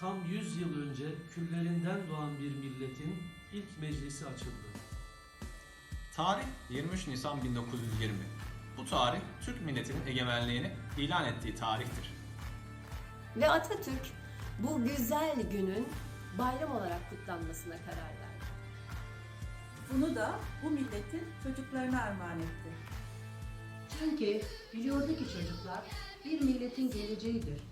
tam 100 yıl önce küllerinden doğan bir milletin ilk meclisi açıldı. Tarih 23 Nisan 1920. Bu tarih Türk milletinin egemenliğini ilan ettiği tarihtir. Ve Atatürk bu güzel günün bayram olarak kutlanmasına karar verdi. Bunu da bu milletin çocuklarına armağan etti. Çünkü biliyordu ki çocuklar bir milletin geleceğidir.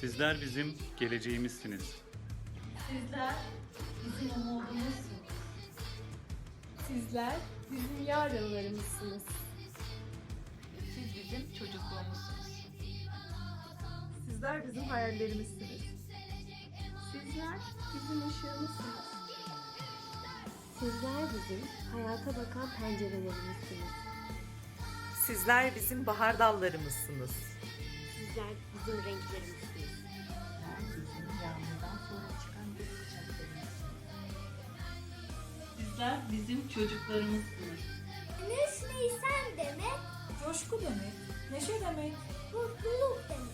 Sizler bizim geleceğimizsiniz. Sizler bizim umudumuzsunuz. Sizler bizim yarınlarımızsınız. Siz bizim çocukluğumuzsunuz. Sizler bizim hayallerimizsiniz. Sizler bizim ışığımızsınız. Sizler bizim hayata bakan pencerelerimizsiniz. Sizler bizim bahar dallarımızsınız. Sizler bizim renklerimizsiniz. Sizler bizim çocuklarımızsınız. Güneş Nisan demek, Coşku demek, neşe demek, mutluluk demek.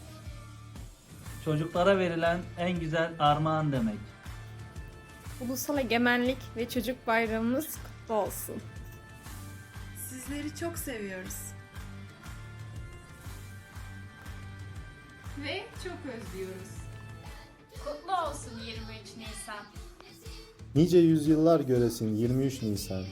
Çocuklara verilen en güzel armağan demek. Ulusal Egemenlik ve Çocuk Bayramımız kutlu olsun. Sizleri çok seviyoruz. Ve çok özlüyoruz. Kutlu olsun 23 Nisan. Nice yüzyıllar göresin 23 Nisan.